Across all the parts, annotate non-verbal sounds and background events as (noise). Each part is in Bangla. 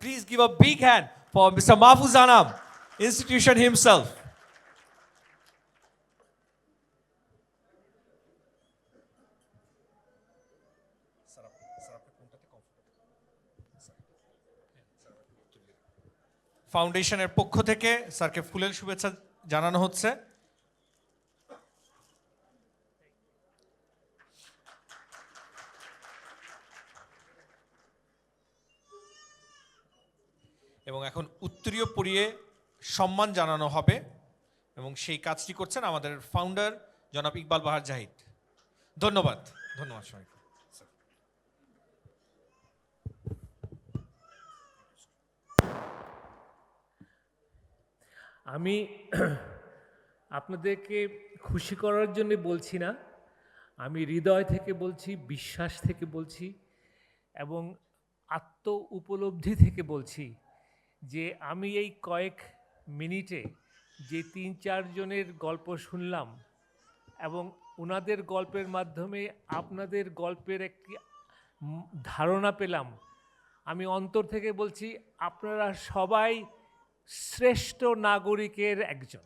Please give a big hand for Mr. Mahfuz Anam, institution himself. ফাউন্ডেশনের পক্ষ থেকে স্যারকে ফুলের শুভেচ্ছা জানানো হচ্ছে এবং এখন উত্তরীয় পরিয়ে সম্মান জানানো হবে এবং সেই কাজটি করছেন আমাদের ফাউন্ডার জনাব ইকবাল বাহার জাহিদ। ধন্যবাদ। ধন্যবাদ সবাইকে। আমি আপনাদেরকে খুশি করার জন্য বলছি না, আমি হৃদয় থেকে বলছি, বিশ্বাস থেকে বলছি এবং আত্ম উপলব্ধি থেকে বলছি। যে আমি এই কয়েক মিনিটে যে তিন চারজনের গল্প শুনলাম এবং ওনাদের গল্পের মাধ্যমে আপনাদের গল্পের একটি ধারণা পেলাম, আমি অন্তর থেকে বলছি আপনারা সবাই শ্রেষ্ঠ নাগরিকের একজন।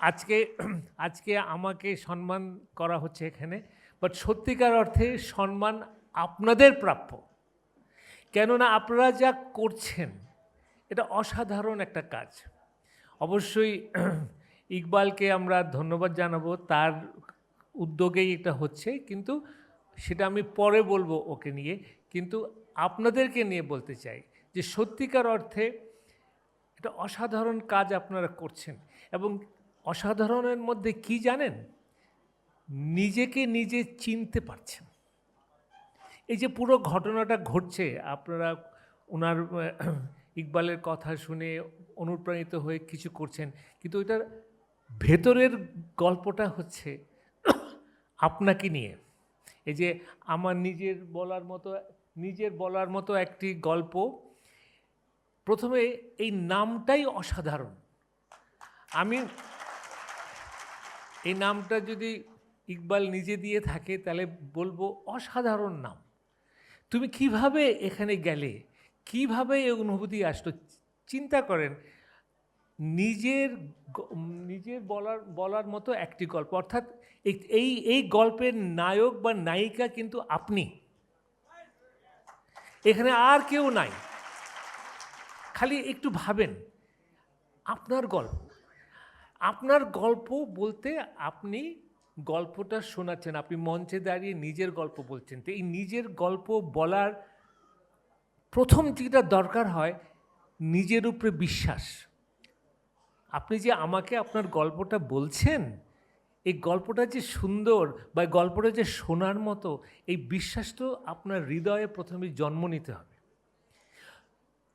আজকে আজকে আমাকে সম্মান করা হচ্ছে এখানে বাট সত্যিকার অর্থে সম্মান আপনাদের প্রাপ্য। কেননা আপনারা যা করছেন, এটা অসাধারণ একটা কাজ। অবশ্যই (clears throat) ইকবালকে আমরা ধন্যবাদ জানাব, তার উদ্যোগেই এটা হচ্ছে, কিন্তু সেটা আমি পরে বলব ওকে নিয়ে। কিন্তু আপনাদেরকে নিয়ে বলতে চাই যে সত্যিকার অর্থে এটা অসাধারণ কাজ আপনারা করছেন। এবং অসাধারণের মধ্যে কি জানেন? নিজেকে নিজে চিনতে পারছেন। এই যে পুরো ঘটনাটা ঘটছে, আপনারা ওনার ইকবালের কথা শুনে অনুপ্রাণিত হয়ে কিছু করছেন, কিন্তু ওইটার ভেতরের গল্পটা হচ্ছে আপনাকে নিয়ে। এই যে আমার নিজের বলার মতো, নিজের বলার মতো একটি গল্প। প্রথমে এই নামটাই অসাধারণ। আমি, এই নামটা যদি ইকবাল নিজে দিয়ে থাকে, তাহলে বলব অসাধারণ নাম। তুমি কীভাবে এখানে গেলে? কীভাবে এই অনুভূতি আসলো? চিন্তা করেন, নিজের নিজের বলার বলার মতো একটি গল্প। অর্থাৎ এই- এই গল্পের নায়ক বা নায়িকা কিন্তু আপনি। এখানে আর কেউ নাই। খালি একটু ভাবেন, আপনার গল্প। আপনার গল্প বলতে আপনি গল্পটা শোনাচ্ছেন, আপনি মঞ্চে দাঁড়িয়ে নিজের গল্প বলছেন। তো এই নিজের গল্প বলার প্রথম যেটা দরকার হয়, নিজের উপরে বিশ্বাস। আপনি যে আমাকে আপনার গল্পটা বলছেন, এই গল্পটা যে সুন্দর বা গল্পটা যে শোনার মতো, এই বিশ্বাস তো আপনার হৃদয়ে প্রথমে জন্ম নিতে হবে।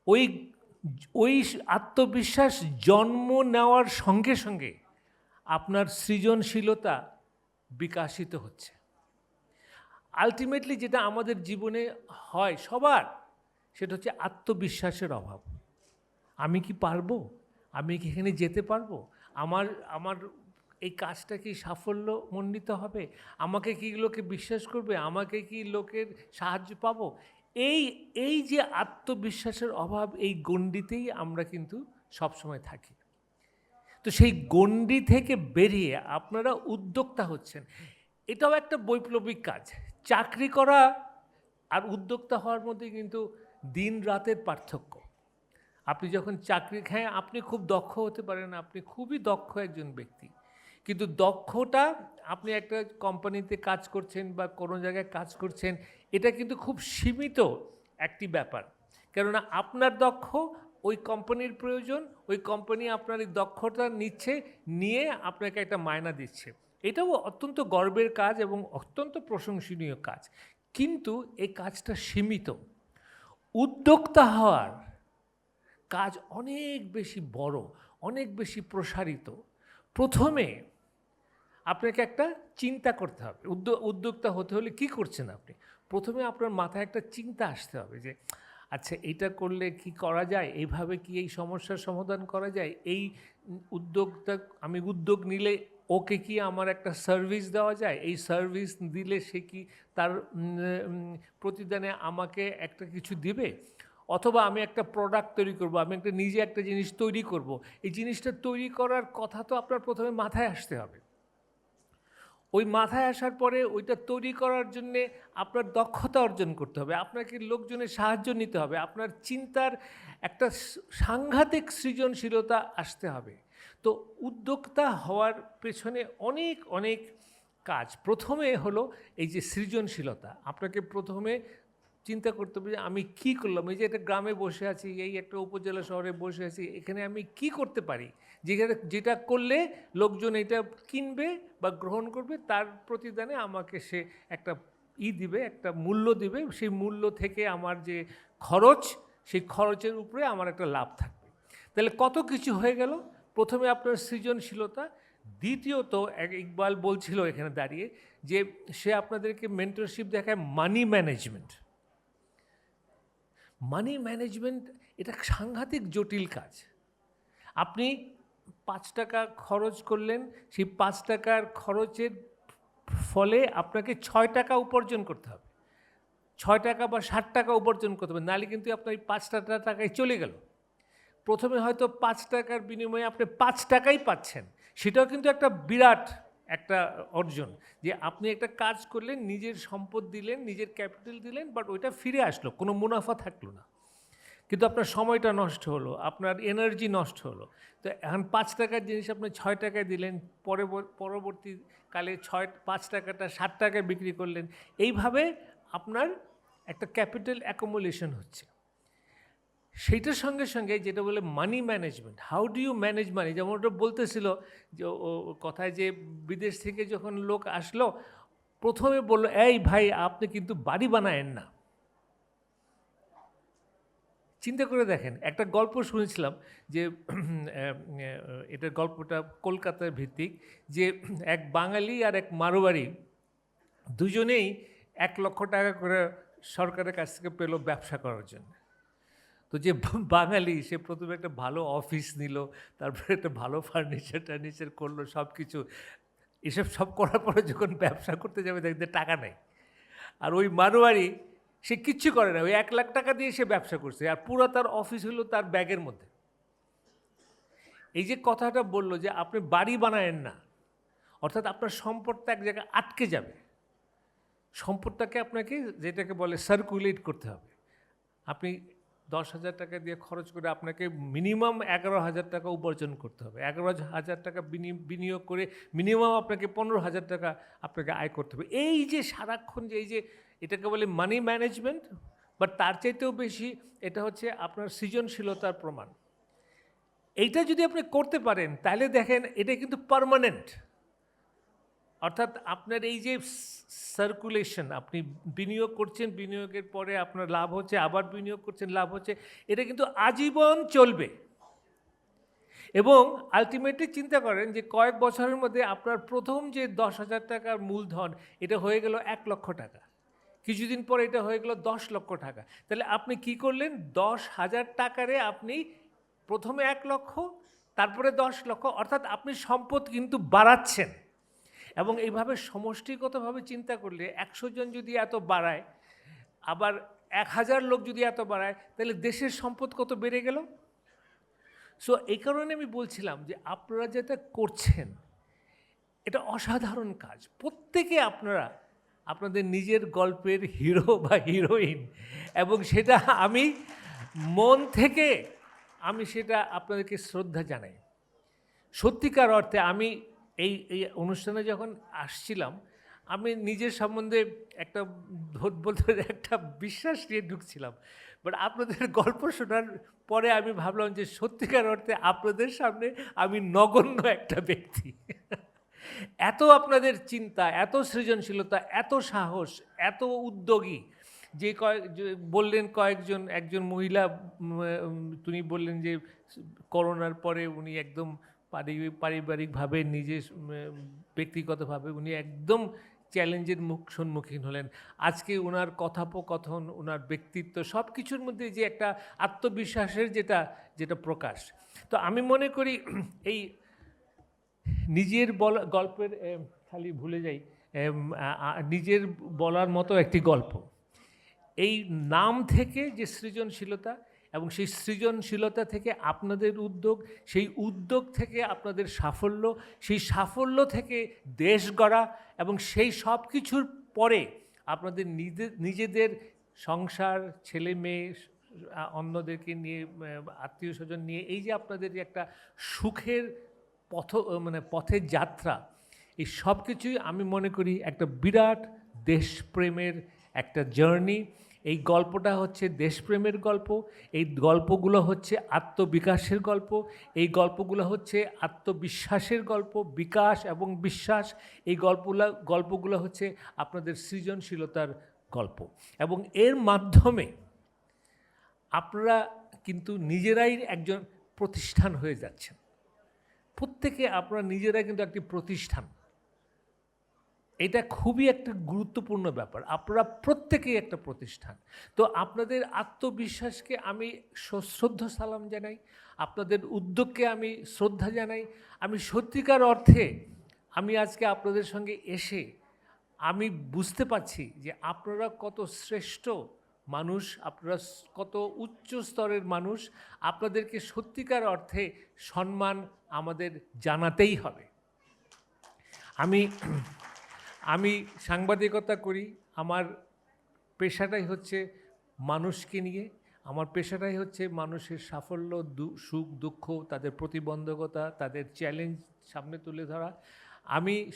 ওই ওই আত্মবিশ্বাস জন্ম নেওয়ার সঙ্গে সঙ্গে আপনার সৃজনশীলতা বিকাশিত হচ্ছে। আলটিমেটলি যেটা আমাদের জীবনে হয় সবার, সেটা হচ্ছে আত্মবিশ্বাসের অভাব। আমি কি পারব? আমি কি এখানে যেতে পারব? আমার আমার এই কাজটা কি সাফল্য মণ্ডিত হবে? আমাকে কি লোকে বিশ্বাস করবে? আমাকে কি লোকের সাহায্য পাবো? এই এই যে আত্মবিশ্বাসের অভাব এই গণ্ডিতেই আমরা কিন্তু সবসময় থাকি। তো সেই গণ্ডি থেকে বেরিয়ে আপনারা উদ্যোক্তা হচ্ছেন। এটাও একটা বৈপ্লবিক কাজ। চাকরি করা আর উদ্যোক্তা হওয়ার মধ্যে কিন্তু দিন রাতের পার্থক্য। আপনি যখন চাকরি হ্যাঁ আপনি খুব দক্ষ হতে পারেন, আপনি খুবই দক্ষ একজন ব্যক্তি। কিন্তু দক্ষটা আপনি একটা কোম্পানিতে কাজ করছেন বা কোনো জায়গায় কাজ করছেন, এটা কিন্তু খুব সীমিত একটি ব্যাপার। কেননা আপনার দক্ষ ওই কোম্পানির প্রয়োজন, ওই কোম্পানি আপনার এই দক্ষতা নিচ্ছে, নিয়ে আপনাকে একটা মায়না দিচ্ছে। এটাও অত্যন্ত গর্বের কাজ এবং অত্যন্ত প্রশংসনীয় কাজ। কিন্তু এই কাজটা সীমিত। উদ্যোক্তা হওয়ার কাজ অনেক বেশি বড়, অনেক বেশি প্রসারিত। প্রথমে আপনাকে একটা চিন্তা করতে হবে। উদ্যোক্তা হতে হলে কি করছেন আপনি? প্রথমে আপনার মাথায় একটা চিন্তা আসতে হবে যে আচ্ছা এটা করলে কি করা যায়? এইভাবে কি এই সমস্যার সমাধান করা যায়? এই উদ্যোগটা, আমি উদ্যোগ নিলে ওকে কি আমার একটা সার্ভিস দেওয়া যায়? এই সার্ভিস দিলে সে কি তার প্রতিদানে আমাকে একটা কিছু দিবে? অথবা আমি একটা প্রোডাক্ট তৈরি করব, আমি একটা নিজে একটা জিনিস তৈরি করব। এই জিনিসটা তৈরি করার কথা তো আপনার প্রথমে মাথায় আসতে হবে। ওই মাথায় আসার পরে ওইটা তৈরি করার জন্যে আপনার দক্ষতা অর্জন করতে হবে, আপনাকে লোকজনের সাহায্য নিতে হবে, আপনার চিন্তার একটা সাংঘাতিক সৃজনশীলতা আসতে হবে। তো উদ্যোক্তা হওয়ার পেছনে অনেক অনেক কাজ। প্রথমে হলো এই যে সৃজনশীলতা, আপনাকে প্রথমে চিন্তা করতে হবে যে আমি কি করলাম? এই যে একটা গ্রামে বসে আছি, এই একটা উপজেলা শহরে বসে আছি, এখানে আমি কি করতে পারি? যেখানে, যেটা করলে লোকজন এটা কিনবে বা গ্রহণ করবে, তার প্রতিদানে আমাকে সে একটা ই দিবে, একটা মূল্য দিবে। সেই মূল্য থেকে আমার যে খরচ, সেই খরচের উপরে আমার একটা লাভ থাকবে। তাহলে কত কিছু হয়ে গেল? প্রথমে আপনার সৃজনশীলতা, দ্বিতীয়ত এক, ইকবাল বলছিল এখানে দাঁড়িয়ে যে সে আপনাদেরকে মেন্টরশিপ দেখায় মানি ম্যানেজমেন্ট মানি ম্যানেজমেন্ট এটা সাংঘাতিক জটিল কাজ। আপনি পাঁচ টাকা খরচ করলেন, সেই পাঁচ টাকার খরচের ফলে আপনাকে ছয় টাকা উপার্জন করতে হবে। ছয় টাকা বা ষাট টাকা উপার্জন করতে হবে, নাহলে কিন্তু আপনার এই পাঁচ টাকা টাকায় চলে গেল। প্রথমে হয়তো পাঁচ টাকার বিনিময়ে আপনি পাঁচ টাকাই পাচ্ছেন, সেটাও কিন্তু একটা বিরাট একটা অর্জন যে আপনি একটা কাজ করলেন, নিজের সম্পদ দিলেন, নিজের ক্যাপিটাল দিলেন বাট ওইটা ফিরে আসলো, কোনো মুনাফা থাকল না। কিন্তু আপনার সময়টা নষ্ট হলো, আপনার এনার্জি নষ্ট হলো। তো এখন পাঁচ টাকার জিনিস আপনি ছয় টাকায় দিলেন পরে পরবর্তীকালে ছয়, পাঁচ টাকাটা ষাট টাকায় বিক্রি করলেন। এইভাবে আপনার একটা ক্যাপিটাল অ্যাকোমোলেশন হচ্ছে। সেইটার সঙ্গে সঙ্গে যেটা বলে money management how do you manage money যেমন ওটা বলতেছিল যে ও কথায় যে বিদেশ থেকে যখন লোক আসলো, প্রথমে বলল, এই ভাই, আপনি কিন্তু বাড়ি বানায়েন না। চিন্তা করে দেখেন, একটা গল্প শুনেছিলাম যে এটার গল্পটা কলকাতার ভিত্তিক, যে এক বাঙালি আর এক মারোয়ারি দুজনেই এক লক্ষ টাকা করে সরকারের কাছ থেকে পেল ব্যবসা করার জন্য। তো যে বাঙালি সে প্রথমে একটা ভালো অফিস নিল, তারপরে একটা ভালো ফার্নিচার টার্নিচার করল সব কিছু এসব সব করার পরে যখন ব্যবসা করতে যাবে দেখতে টাকা নেই। আর ওই মারোয়ারি, সে কিচ্ছু করে না। ওই এক লাখ টাকা দিয়ে সে ব্যবসা করছে। আর পুরো তার অফিস হলো তার ব্যাগের মধ্যে। এই যে কথাটা বলল যে আপনি বাড়ি বানায়েন না, অর্থাৎ আপনার সম্পদটা এক জায়গায় আটকে যাবে। সম্পদটাকে আপনাকে যেটাকে বলে সার্কুলেট করতে হবে। আপনি দশ হাজার টাকা দিয়ে খরচ করে আপনাকে মিনিমাম এগারো হাজার টাকা উপার্জন করতে হবে। এগারো হাজার টাকা বিনি- বিনিয়োগ করে মিনিমাম আপনাকে পনেরো হাজার টাকা আপনাকে আয় করতে হবে। এই যে সারাক্ষণ যে, এই যে এটাকে বলে মানি ম্যানেজমেন্ট বাট তার চাইতেও বেশি এটা হচ্ছে আপনার সৃজনশীলতার প্রমাণ। এইটা যদি আপনি করতে পারেন, তাহলে দেখেন এটা কিন্তু পার্মানেন্ট অর্থাৎ আপনার এই যে সার্কুলেশন আপনি বিনিয়োগ করছেন, বিনিয়োগের পরে আপনার লাভ হচ্ছে, আবার বিনিয়োগ করছেন, লাভ হচ্ছে, এটা কিন্তু আজীবন চলবে। এবং আলটিমেটলি চিন্তা করেন যে কয়েক বছরের মধ্যে আপনার প্রথম যে দশ হাজার টাকার মূলধন, এটা হয়ে গেল এক লক্ষ টাকা। কিছুদিন পরে এটা হয়ে গেল দশ লক্ষ টাকা। তাহলে আপনি কি করলেন? দশ হাজার টাকারে আপনি প্রথমে এক লক্ষ, তারপরে দশ লক্ষ, অর্থাৎ আপনি সম্পদ কিন্তু বাড়াচ্ছেন। এবং এইভাবে সমষ্টিগতভাবে চিন্তা করলে একশো জন যদি এত বাড়ায়, আবার এক হাজার লোক যদি এত বাড়ায়, তাহলে দেশের সম্পদ কত বেড়ে গেল? সো এই কারণে আমি বলছিলাম যে আপনারা যেটা করছেন, এটা অসাধারণ কাজ। প্রত্যেকে আপনারা, আপনাদের নিজের গল্পের হিরো বা হিরোইন, এবং সেটা আমি মন থেকে আমি সেটা আপনাদেরকে শ্রদ্ধা জানাই। সত্যিকার অর্থে আমি এই এই অনুষ্ঠানে যখন আসছিলাম, আমি নিজের সম্বন্ধে একটা বলতে একটা বিশ্বাস নিয়ে ঢুকছিলাম। বাট আপনাদের গল্প শোনার পরে আমি ভাবলাম যে সত্যিকার অর্থে আপনাদের সামনে আমি নগণ্য একটা ব্যক্তি। এত আপনাদের চিন্তা, এত সৃজনশীলতা, এত সাহস, এত উদ্যোগী যে কয়েক বললেন কয়েকজন, একজন মহিলা তিনি বললেন যে করোনার পরে উনি একদম পারিবারিকভাবে, নিজে ব্যক্তিগতভাবে উনি একদম চ্যালেঞ্জের মুখ, সম্মুখীন হলেন। আজকে ওনার কথোপকথন ওনার ব্যক্তিত্ব সব কিছুর মধ্যে যে একটা আত্মবিশ্বাসের যেটা যেটা প্রকাশ। তো আমি মনে করি (clears throat) এই নিজের বলা গল্পের খালি ভুলে যাই নিজের বলার মতো একটি গল্প। এই নাম থেকে যে সৃজনশীলতা এবং সেই সৃজনশীলতা থেকে আপনাদের উদ্যোগ, সেই উদ্যোগ থেকে আপনাদের সাফল্য, সেই সাফল্য থেকে দেশ গড়া এবং সেই সব কিছুর পরে আপনাদের নিজে, নিজেদের সংসার, ছেলে মেয়ে অন্যদেরকে নিয়ে আত্মীয় স্বজন নিয়ে এই যে আপনাদের একটা সুখের পথ মানে পথের যাত্রা, এই সব কিছুই আমি মনে করি একটা বিরাট দেশপ্রেমের একটা জার্নি এই গল্পটা হচ্ছে দেশপ্রেমের গল্প, এই গল্পগুলো হচ্ছে আত্মবিকাশের গল্প, এই গল্পগুলো হচ্ছে আত্মবিশ্বাসের গল্প, বিকাশ এবং বিশ্বাস, এই গল্পগুলো গল্পগুলো হচ্ছে আপনাদের সৃজনশীলতার গল্প। এবং এর মাধ্যমে আপনারা কিন্তু নিজেরাই একজন প্রতিষ্ঠান হয়ে যাচ্ছেন। প্রত্যেকে আপনারা নিজেরাই কিন্তু একটি প্রতিষ্ঠান। এটা খুবই একটা গুরুত্বপূর্ণ ব্যাপার। আপনারা প্রত্যেকেই একটা প্রতিষ্ঠান। তো আপনাদের আত্মবিশ্বাসকে আমি সশ্রদ্ধ সালাম জানাই। আপনাদের উদ্যোগকে আমি শ্রদ্ধা জানাই। আমি সত্যিকার অর্থে আমি আজকে আপনাদের সঙ্গে এসে আমি বুঝতে পারছি যে আপনারা কত শ্রেষ্ঠ মানুষ, আপনারা কত উচ্চ স্তরের মানুষ। আপনাদেরকে সত্যিকার অর্থে সম্মান আমাদের জানাতেই হবে। আমি আমি সাংবাদিকতা করি, আমার পেশাটাই হচ্ছে মানুষকে নিয়ে, আমার পেশাটাই হচ্ছে মানুষের সাফল্য সুখ, দুঃখ, তাদের প্রতিবন্ধকতা, তাদের চ্যালেঞ্জ সামনে তুলে ধরা। আমি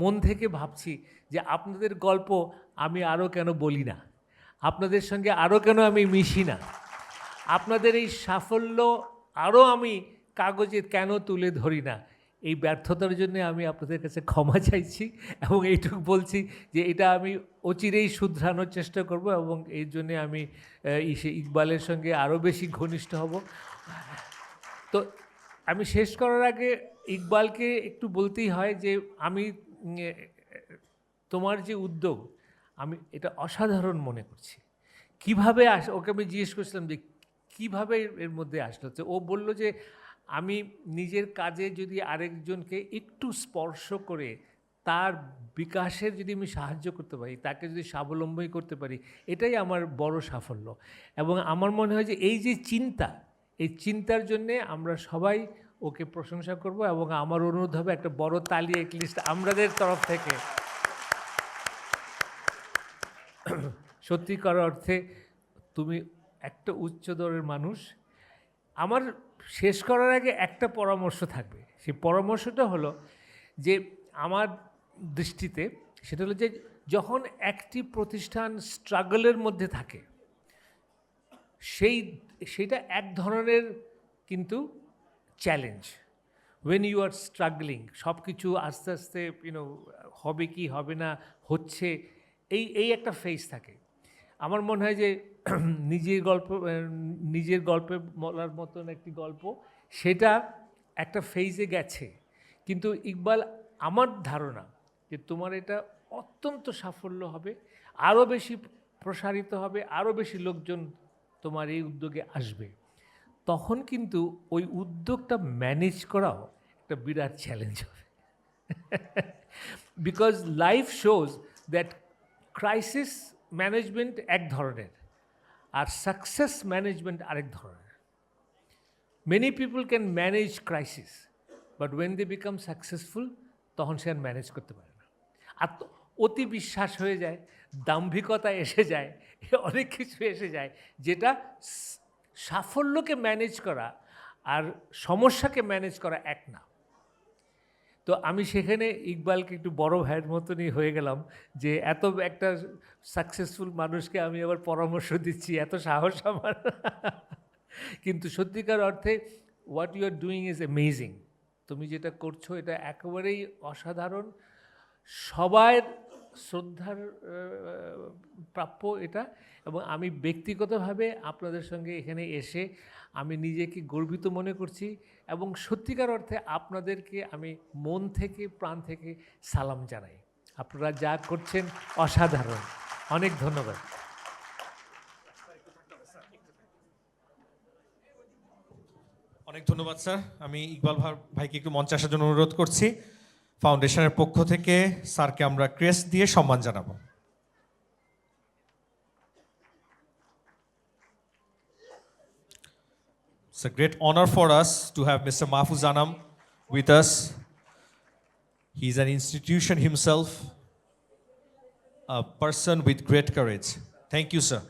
মন থেকে ভাবছি যে আপনাদের গল্প আমি আরও কেন বলি না? আপনাদের সঙ্গে আরও কেন আমি মিশি না? আপনাদের এই সাফল্য আরও আমি কাগজে কেন তুলে ধরি না? এই ব্যর্থতার জন্য আমি আপনাদের কাছে ক্ষমা চাইছি এবং এইটুকু বলছি যে এটা আমি অচিরেই শুধরানোর চেষ্টা করব এবং এই জন্যে আমি ইকবালের সঙ্গে আরও বেশি ঘনিষ্ঠ হব। তো আমি শেষ করার আগে ইকবালকে একটু বলতেই হয় যে আমি তোমার যে উদ্যোগ, আমি এটা অসাধারণ মনে করছি। কীভাবে আস, ওকে আমি জিজ্ঞেস করছিলাম যে কীভাবে এর- এর মধ্যে আসলো? তো ও বলল যে আমি নিজের কাজে যদি আরেকজনকে একটু স্পর্শ করে তার বিকাশের যদি আমি সাহায্য করতে পারি, তাকে যদি স্বাবলম্বী করতে পারি, এটাই আমার বড় সাফল্য। এবং আমার মনে হয় যে এই যে চিন্তা, এই চিন্তার জন্যে আমরা সবাই ওকে প্রশংসা করব এবং আমার অনুরোধ হবে একটা বড় তালি লিস্ট আমাদের তরফ থেকে। সত্যিকার অর্থে তুমি একটা উচ্চ দরের মানুষ আমার শেষ করার আগে একটা পরামর্শ থাকবে। সেই পরামর্শটা হলো যে আমার দৃষ্টিতে সেটা হলো যে যখন একটি প্রতিষ্ঠান স্ট্রাগলের মধ্যে থাকে, সেই, সেটা এক ধরনের কিন্তু challenge. When you are struggling সব কিছু আস্তে আস্তে ইউনো হবে কি, হবে না, হচ্ছে, এই এই একটা ফেজ থাকে। আমার মনে হয় যে (clears throat) নিজের গল্প নিজের গল্পে বলার মতন একটি গল্প, সেটা একটা ফেজে গেছে। কিন্তু ইকবাল, আমার ধারণা যে তোমার এটা অত্যন্ত সাফল্য হবে, আরও বেশি প্রসারিত হবে, আরও বেশি লোকজন তোমার এই উদ্যোগে আসবে। তখন কিন্তু ওই উদ্যোগটা ম্যানেজ করাও একটা বিরাট চ্যালেঞ্জ হবে। Because life shows that crisis management এক ধরনের আর সাকসেস ম্যানেজমেন্ট আরেক ধরনের। Many people can manage crisis but when they become successful তখন সে আর ম্যানেজ করতে পারে না। আর অতি বিশ্বাস হয়ে যায়, দাম্ভিকতা এসে যায়, অনেক কিছু এসে যায়, যেটা সাফল্যকে ম্যানেজ করা আর সমস্যাকে ম্যানেজ করা এক না। তো আমি সেখানে ইকবালকে একটু বড় ভাইয়ের মতনই হয়ে গেলাম যে এত একটা সাকসেসফুল মানুষকে আমি আবার পরামর্শ দিচ্ছি, এত সাহস আমার। কিন্তু সত্যিকার অর্থে what you are doing is amazing তুমি যেটা করছ এটা একেবারেই অসাধারণ। সবার শ্রদ্ধার প্রাপ্য এটা এবং আমি ব্যক্তিগতভাবে আপনাদের সঙ্গে এখানে এসে আমি নিজেকে গর্বিত মনে করছি এবং সত্যিকার অর্থে আপনাদেরকে আমি মন থেকে, প্রাণ থেকে সালাম জানাই। আপনারা যা করছেন অসাধারণ। অনেক ধন্যবাদ। অনেক ধন্যবাদ, স্যার। আমি ইকবাল ভাইকে একটু মঞ্চে আসার জন্য অনুরোধ করছি। ফাউন্ডেশনের পক্ষ থেকে স্যারকে আমরা ক্রেস্ট দিয়ে সম্মান জানাবো It's a great honor for us to have Mr. Mahfuz Anam with us. He's an institution himself, a person with great courage. Thank you, sir.